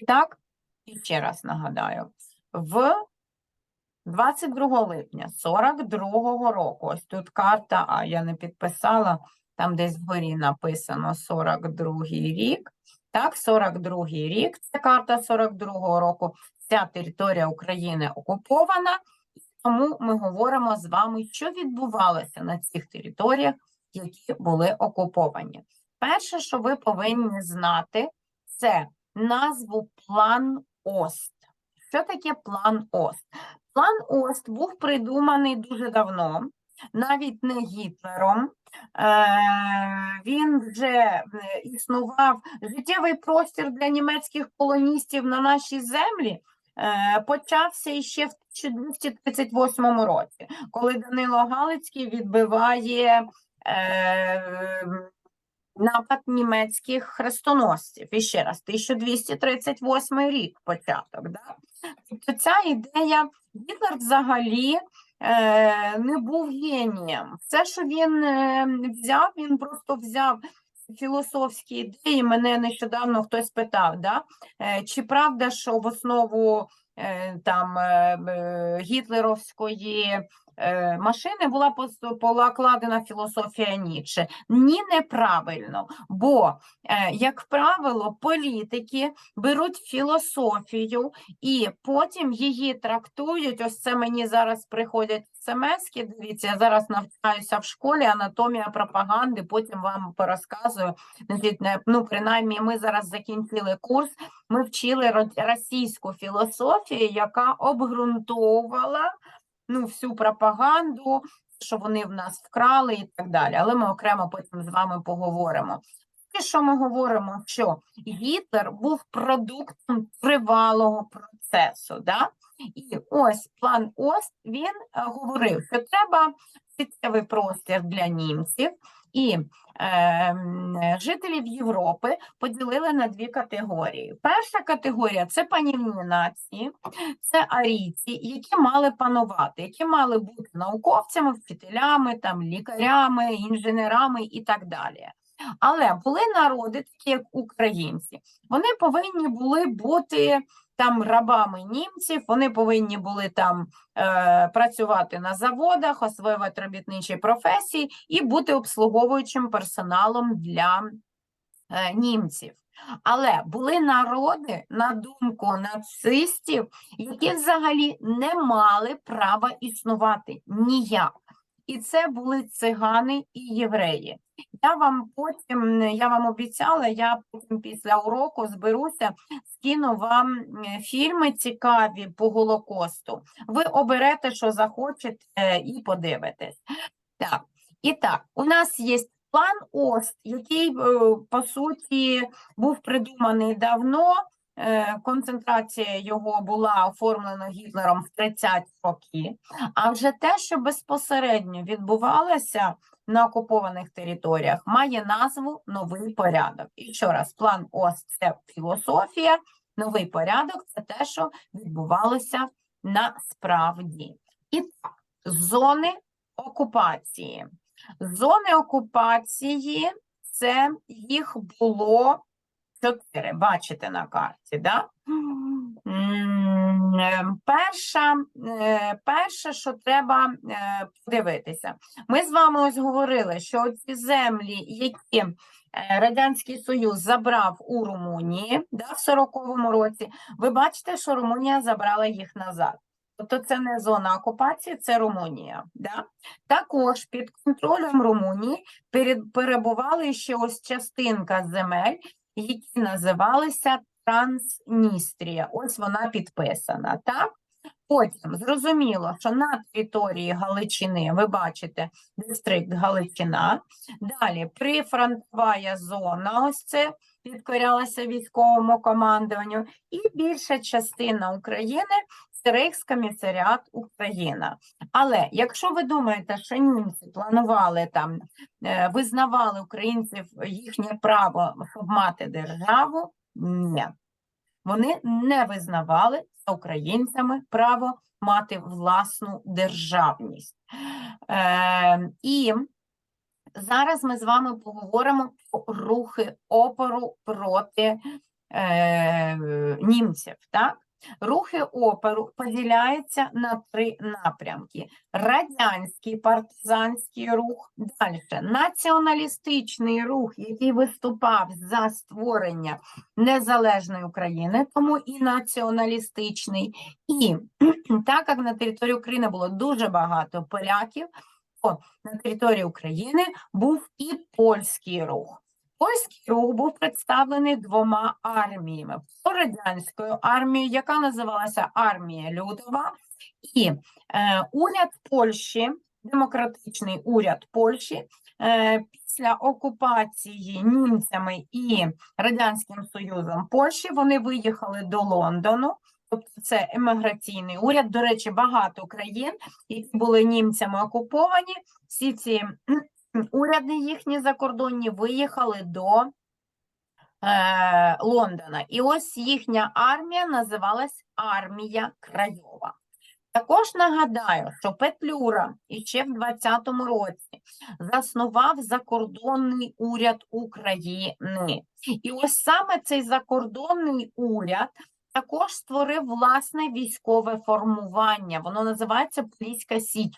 І так, ще раз нагадаю, в 22 липня 42-го року, ось тут карта, а я не підписала, там десь вгорі написано 42 рік. Так, 42-й рік, це карта 42-го року. Ця територія України окупована, тому ми говоримо з вами, що відбувалося на цих територіях, які були окуповані. Перше, що ви повинні знати, це назву план ОСТ. Що таке план ОСТ? План ОСТ був придуманий дуже давно, навіть не Гітлером. Е, Він вже е, існував життєвий простір для німецьких колоністів на нашій землі. е, Почався іще в 1238 році, коли Данило Галицький відбиває напад німецьких хрестоносців. І ще раз, 1238 рік початок. Да? Тобто ця ідея, Гітлер взагалі е, не був генієм. Все, що він е, взяв, він просто взяв філософські ідеї. Мене нещодавно хтось питав, да? е, чи правда, що в основу е, там е, гітлеровської е, машини була покладена філософія Ніцше. Ні, неправильно, бо, е, як правило, політики беруть філософію і потім її трактують. Ось це мені зараз приходять смски. Дивіться, я зараз навчаюся в школі анатомія пропаганди. Потім вам порозказую. Ну, принаймні, ми зараз закінчили курс. Ми вчили російську філософію, яка обґрунтовувала ну, всю пропаганду, що вони в нас вкрали і так далі. Але ми окремо потім з вами поговоримо. Те, що ми говоримо, що Гітлер був продуктом тривалого процесу. Да? І ось план ОСТ він е, говорив, що треба життєвий простір для німців, і е, е, жителів Європи поділили на дві категорії. Перша категорія це панівні нації, це арійці, які мали панувати, які мали бути науковцями, вчителями, там, лікарями, інженерами і так далі. Але були народи, такі як українці, вони повинні були бути там рабами німців, вони повинні були там е, працювати на заводах, освоювати робітничі професії і бути обслуговуючим персоналом для е, німців. Але були народи, на думку нацистів, які взагалі не мали права існувати ніяк. І це були цигани і євреї. Я вам потім, я вам обіцяла, я потім після уроку зберуся, скину вам фільми цікаві по Голокосту. Ви оберете, що захочете, е, і подивитесь. Так, і так, у нас є план ОСТ, який, е, по суті, був придуманий давно. Е, Концентрація його була оформлена Гітлером в 30 роки. А вже те, що безпосередньо відбувалося на окупованих територіях, має назву новий порядок. І ще раз, план ОС це філософія, новий порядок це те, що відбувалося насправді. І так, зони окупації. Зони окупації це їх було чотири. Бачите на карті, да? Е, Перша, е, перше, що треба е, подивитися, ми з вами ось говорили, що ці землі, які Радянський Союз забрав у Румунії да, в 40-му році, ви бачите, що Румунія забрала їх назад. Тобто це не зона окупації, це Румунія. Да? Також під контролем Румунії перебували ще ось частинка земель, які називалися Трансністрія. Ось вона підписана. Так? Потім зрозуміло, що на території Галичини ви бачите дистрикт Галичина. Далі прифронтова зона, ось це підкорялася військовому командуванню, і більша частина України Рейхскомісаріат Україна. Але якщо ви думаєте, що німці планували там, е, визнавали українців їхнє право мати державу, ні. Вони не визнавали за українцями право мати власну державність. Е, і зараз ми з вами поговоримо про рухи опору проти е, німців. Так? Рухи опору поділяються на три напрямки: радянський партизанський рух, далі націоналістичний рух, який виступав за створення незалежної України, тому і націоналістичний. І так як на території України було дуже багато поляків, то на території України був і польський рух. Польський рух був представлений двома арміями: радянською армією, яка називалася Армія Людова, і е, уряд Польщі, демократичний уряд Польщі, е, після окупації німцями і Радянським Союзом Польщі вони виїхали до Лондону. Тобто це еміграційний уряд. До речі, багато країн, які були німцями окуповані, всі ці уряди їхні закордонні виїхали до е, Лондона. І ось їхня армія називалась Армія Крайова. Також нагадаю, що Петлюра іще в 20-му році заснував закордонний уряд України. І ось саме цей закордонний уряд також створив власне військове формування. Воно називається Поліська Січ.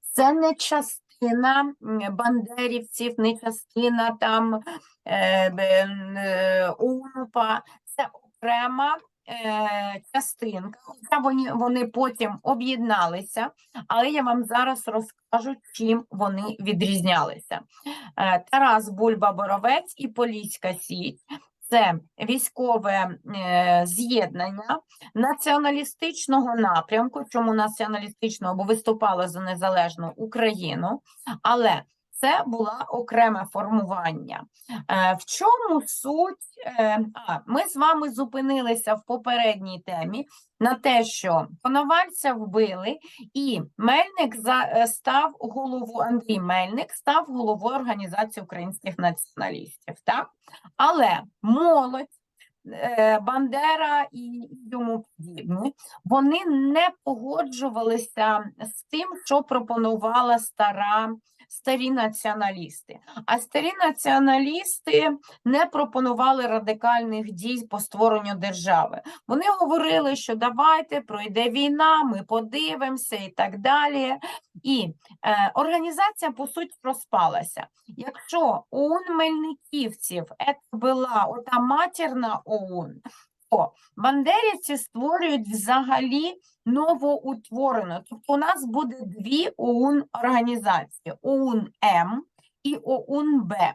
Це не частина м, бандерівців, не частина там е, е, УНУПа, це окрема е, частинка. Вони, вони потім об'єдналися, але я вам зараз розкажу, чим вони відрізнялися. Тарас Бульба Боровець і Поліська Січ. Це військове е, з'єднання націоналістичного напрямку. Чому націоналістичного? Бо виступало за незалежну Україну, але це було окреме формування. Е, в чому суть? Е, а, ми з вами зупинилися в попередній темі на те, що Коновальця вбили, і Мельник е, став головою, Андрій Мельник став головою Організації українських націоналістів. Так? Але молодь, Бандера і йому подібні, вони не погоджувалися з тим, що пропонувала стара. Старі націоналісти. А старі націоналісти не пропонували радикальних дій по створенню держави. Вони говорили, що давайте пройде війна, ми подивимося і так далі. І е, організація, по суті, розпалася. Якщо ОУН Мельниківців це була ота матірна ОУН, то бандерівці створюють взагалі новоутворену. Тобто у нас буде дві ОУН організації: ОУН М і ОУН Б.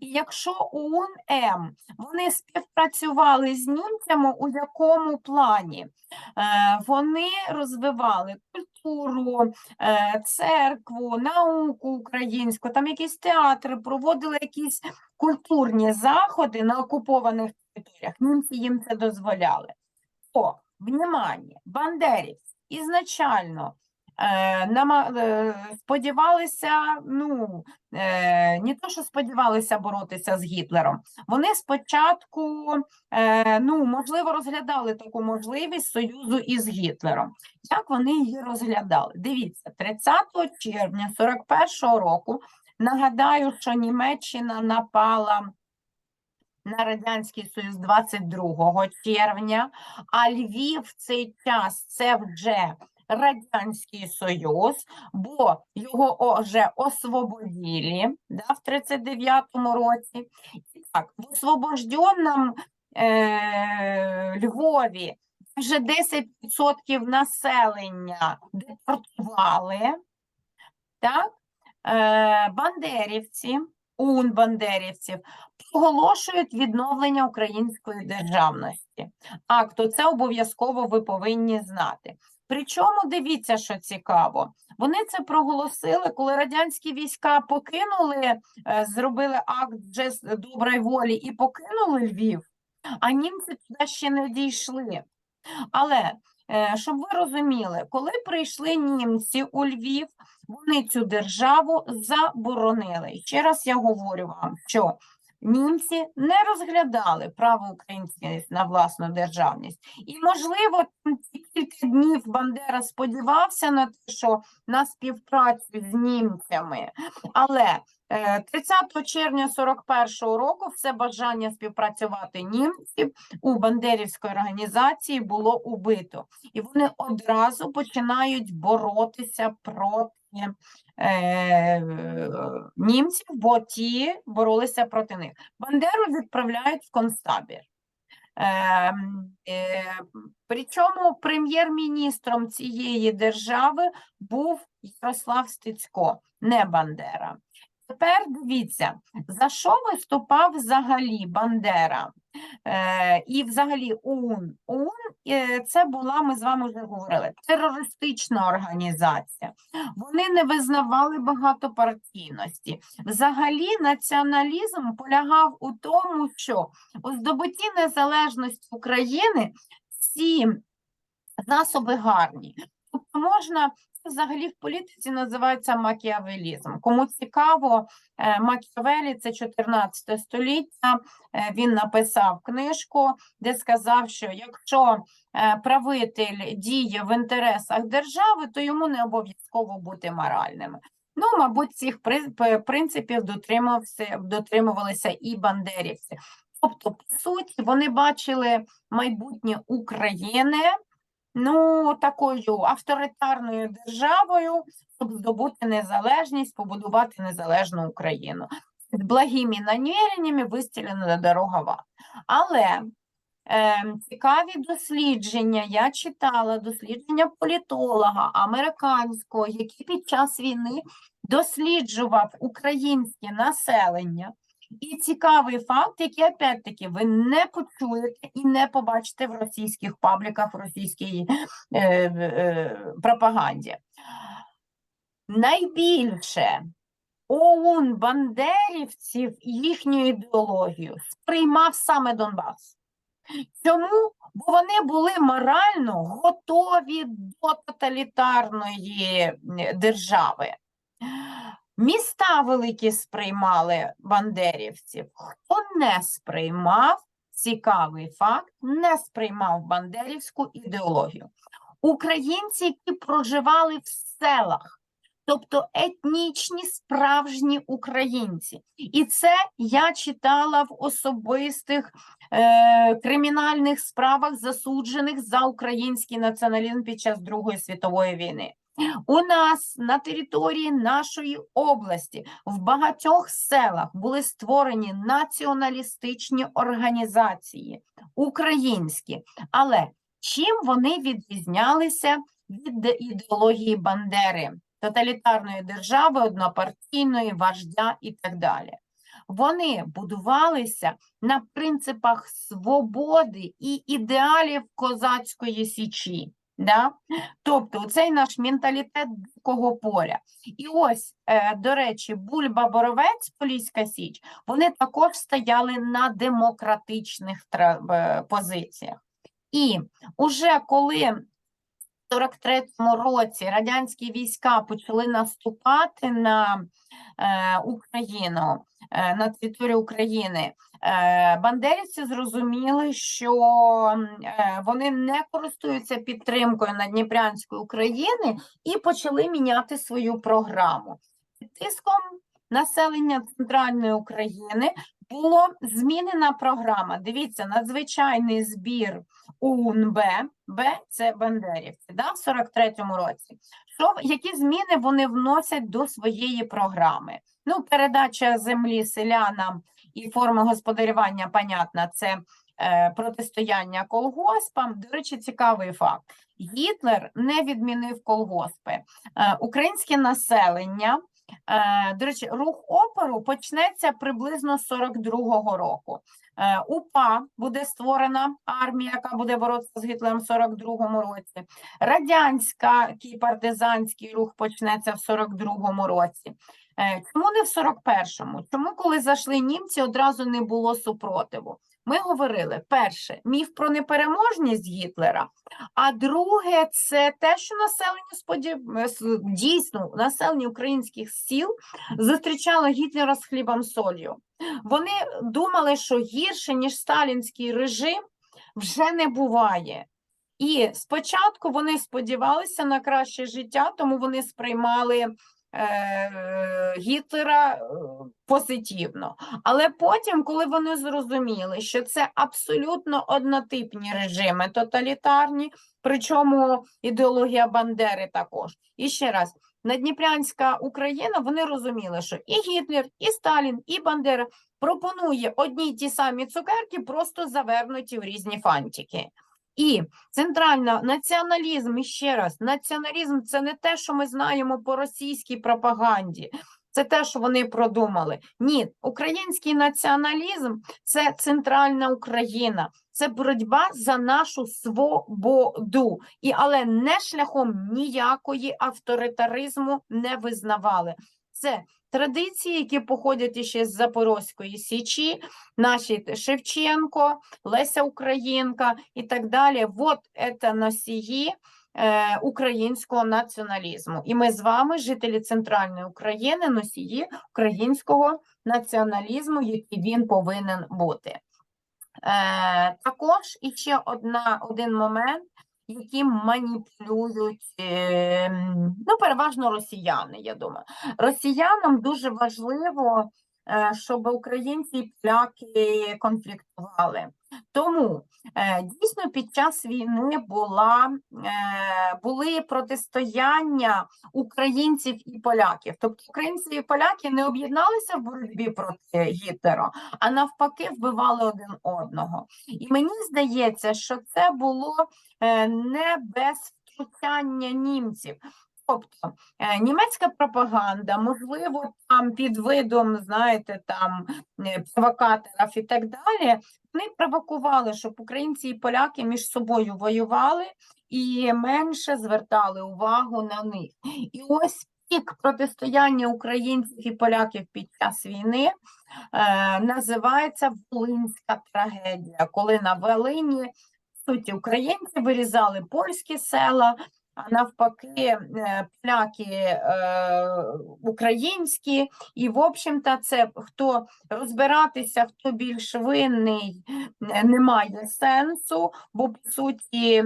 І якщо ОУН М вони співпрацювали з німцями, у якому плані? Е, вони розвивали культуру, е, церкву, науку українську, там якісь театри, проводили якісь культурні заходи на окупованих територіях. Німці їм це дозволяли. То, внимание, бандерівці ізначально сподівалися, ну, е, не то, що сподівалися боротися з Гітлером, вони спочатку, е, ну, можливо, розглядали таку можливість союзу із Гітлером. Як вони її розглядали? Дивіться, 30 червня 41-го року, нагадаю, що Німеччина напала на Радянський Союз 22 червня, а Львів в цей час це вже Радянський Союз, бо його вже освободили да, в 39-му році. І Так, в освобожденном е, Львові вже 10% населення депортували. Так? Е, бандерівці, ун бандерівців оголошують відновлення української державності. Акту це обов'язково ви повинні знати. Причому дивіться, що цікаво. Вони це проголосили, коли радянські війська покинули, е, зробили акт вже доброї волі і покинули Львів, а німці туди ще не дійшли. Але е, щоб ви розуміли, коли прийшли німці у Львів, вони цю державу заборонили. Ще раз я говорю вам, що німці не розглядали право українське на власну державність. І, можливо, ці кілька днів Бандера сподівався на те, що на співпрацю з німцями, але 30 червня 41-го року все бажання співпрацювати німців у Бандерівської організації було убито. І вони одразу починають боротися проти е, німців, бо ті боролися проти них. Бандеру відправляють в концтабір. Е, Причому прем'єр-міністром цієї держави був Ярослав Стецько, не Бандера. Тепер дивіться, за що виступав взагалі Бандера е, і взагалі ОУН. ОУН е, це була, ми з вами вже говорили, терористична організація. Вони не визнавали багатопартійності. Взагалі націоналізм полягав у тому, що у здобутті незалежності України всі засоби гарні. Тобто можна взагалі в політиці називається макіавелізм. Кому цікаво, е, Макіавелі це 14 століття. е, Він написав книжку, де сказав, що якщо е, правитель діє в інтересах держави, то йому не обов'язково бути моральними. Ну, мабуть, цих при- принципів дотримувалися і бандерівці. Тобто, по суті, вони бачили майбутнє України ну, такою авторитарною державою, щоб здобути незалежність, побудувати незалежну Україну. З благими наміреннями вистелена дорога в ад. Але е, цікаві дослідження, я читала дослідження політолога американського, який під час війни досліджував українське населення. І цікавий факт, який опять-таки ви не почуєте і не побачите в російських пабліках, в російській е, е, пропаганді. Найбільше ОУН бандерівців їхню ідеологію сприймав саме Донбас. Чому? Бо вони були морально готові до тоталітарної держави. Міста великі сприймали бандерівців. Хто не сприймав, цікавий факт, не сприймав бандерівську ідеологію. Українці, які проживали в селах, тобто етнічні справжні українці. І це я читала в особистих е, кримінальних справах засуджених за український націоналізм під час Другої світової війни. У нас на території нашої області в багатьох селах були створені націоналістичні організації українські, але чим вони відрізнялися від ідеології Бандери, тоталітарної держави, однопартійної, вождя і так далі? Вони будувалися на принципах свободи і ідеалів козацької січі. Да? Тобто цей наш менталітет дикого поля. І ось, е, до речі, Бульба Боровець, Поліська Січ, вони також стояли на демократичних е, позиціях. І уже коли 43-му році радянські війська почали наступати на е, Україну, е, на територію України, е, бандерівці зрозуміли, що е, вони не користуються підтримкою Надніпрянської України і почали міняти свою програму. Тиском населення центральної України було змінена програма. Дивіться, надзвичайний збір УНБ, Б це Бандерівці, да, в 43-му році. Що, які зміни вони вносять до своєї програми? Ну, передача землі селянам і форми господарювання, понятно, це е, протистояння колгоспам. До речі, цікавий факт. Гітлер не відмінив колгоспи. Е, українське населення, до речі, рух опору почнеться приблизно з 42-го року. Е, УПА буде створена армія, яка буде боротися з Гітлером в 42-му році. Радянський партизанський рух почнеться в 42-му році. Е, Чому не в 41-му? Чому, коли зайшли німці, одразу не було супротиву? Ми говорили, перше, міф про непереможність Гітлера, а друге, це те, що населення сподів... е, дійсно населення українських сіл зустрічало Гітлера з хлібом солью. Вони думали, що гірше, ніж сталінський режим, вже не буває. І спочатку вони сподівалися на краще життя, тому вони сприймали Гітлера е, позитивно. Але потім, коли вони зрозуміли, що це абсолютно однотипні режими тоталітарні, причому ідеологія Бандери також. І ще раз, Надніпрянська Україна, вони розуміли, що і Гітлер, і Сталін, і Бандера пропонує одні й ті самі цукерки, просто завернуті в різні фантики. І центральна націоналізм, ще раз, націоналізм це не те, що ми знаємо по російській пропаганді. Це те, що вони продумали. Ні, український націоналізм це центральна Україна, це боротьба за нашу свободу. І але не шляхом ніякої авторитаризму не визнавали. Це традиції, які походять іще з Запорозької Січі, наші Шевченко, Леся Українка і так далі. Вот це носії е, українського націоналізму. І ми з вами, жителі центральної України, носії українського націоналізму, який він повинен бути. Е, також іще одна, один момент, яким маніпулюють, е, ну, переважно росіяни, я думаю. Росіянам дуже важливо, е, щоб українці і поляки конфліктували. Тому е, дійсно під час війни була, е, були протистояння українців і поляків. Тобто українці і поляки не об'єдналися в боротьбі проти Гітлера, а навпаки вбивали один одного. І мені здається, що це було е, не без втручання німців. Тобто е, німецька пропаганда, можливо, там під видом, знаєте, там е, провокаторів і так далі, вони провокували, щоб українці і поляки між собою воювали і менше звертали увагу на них. І ось пік протистояння українців і поляків під час війни е, називається Волинська трагедія, коли на Волині суті українці вирізали польські села. А навпаки, е, поляки е, українські, і, в общем-то, це хто розбиратися, хто більш винний, е, немає сенсу, бо по суті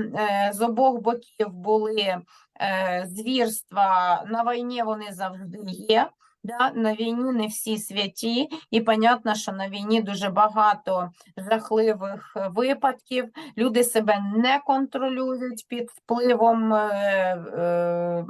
з обох боків були звірства на війні, вони завжди є. Да, на війні не всі святі, і понятно, що на війні дуже багато жахливих е, випадків. Люди себе не контролюють під впливом е, е,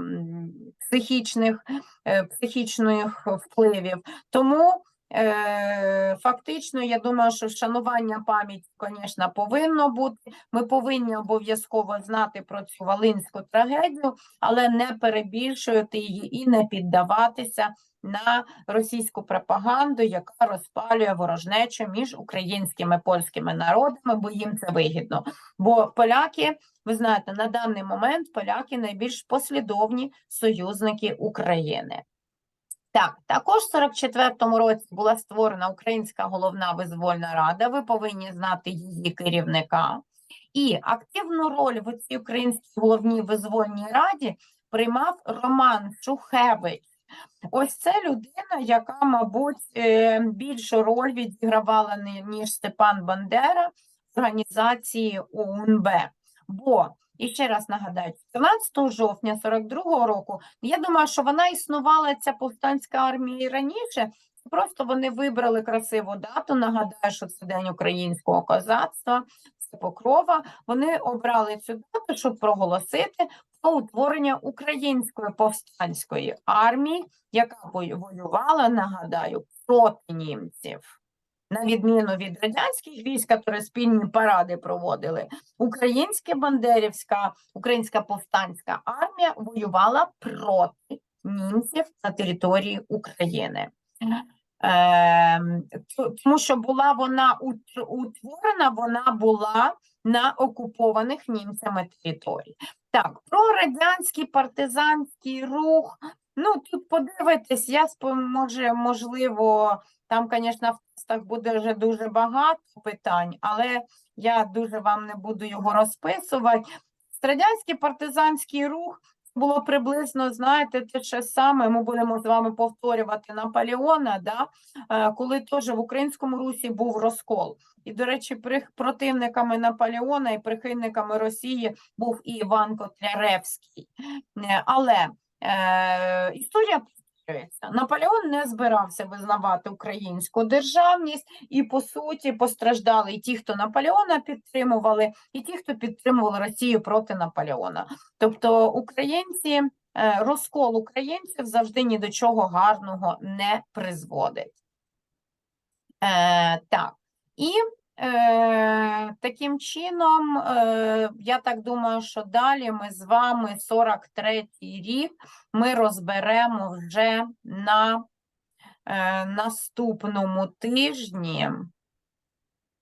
психічних, е, психічних впливів. Тому е, фактично, я думаю, що вшанування пам'яті, звісно, повинно бути. Ми повинні обов'язково знати про цю волинську трагедію, але не перебільшувати її і не піддаватися на російську пропаганду, яка розпалює ворожнечу між українськими польськими народами, бо їм це вигідно. Бо поляки, ви знаєте, на даний момент поляки найбільш послідовні союзники України. Так, також в 44-му році була створена Українська головна визвольна рада. Ви повинні знати її керівника. І активну роль в цій українській головній визвольній раді приймав Роман Шухевич. Ось це людина, яка, мабуть, е, більшу роль відігравала ніж Степан Бандера в організації ОУНБ. Бо, і ще раз нагадаю, 14 жовтня 42-го року, я думаю, що вона існувала, ця повстанська армія і раніше, просто вони вибрали красиву дату, нагадаю, що це День українського козацтва, це Покрова. Вони обрали цю дату, щоб проголосити про утворення української повстанської армії, яка вою- воювала, нагадаю, проти німців. На відміну від радянських військ, які спільні паради проводили, українська бандерівська, українська повстанська армія воювала проти німців на території України. Ем, Тому що була вона ут- утворена, вона була на окупованих німцями території. Так, про радянський партизанський рух. Ну, тут подивитись, я може, можливо, там, звісно, в текстах буде вже дуже багато питань, але я дуже вам не буду його розписувати. Радянський партизанський рух було приблизно, знаєте, те ж саме. Ми будемо з вами повторювати Наполеона, да? е, коли теж в українському русі був розкол. І, до речі, противниками Наполеона і прихильниками Росії був і Іван Котляревський. Е, Але е, історія. Наполеон не збирався визнавати українську державність, і по суті постраждали і ті, хто Наполеона підтримували, і ті, хто підтримували Росію проти Наполеона. Тобто українці, е, розкол українців завжди ні до чого гарного не призводить. Е, так, і таким чином, е, я так думаю, що далі ми з вами 43-й рік ми розберемо вже на е, наступному тижні.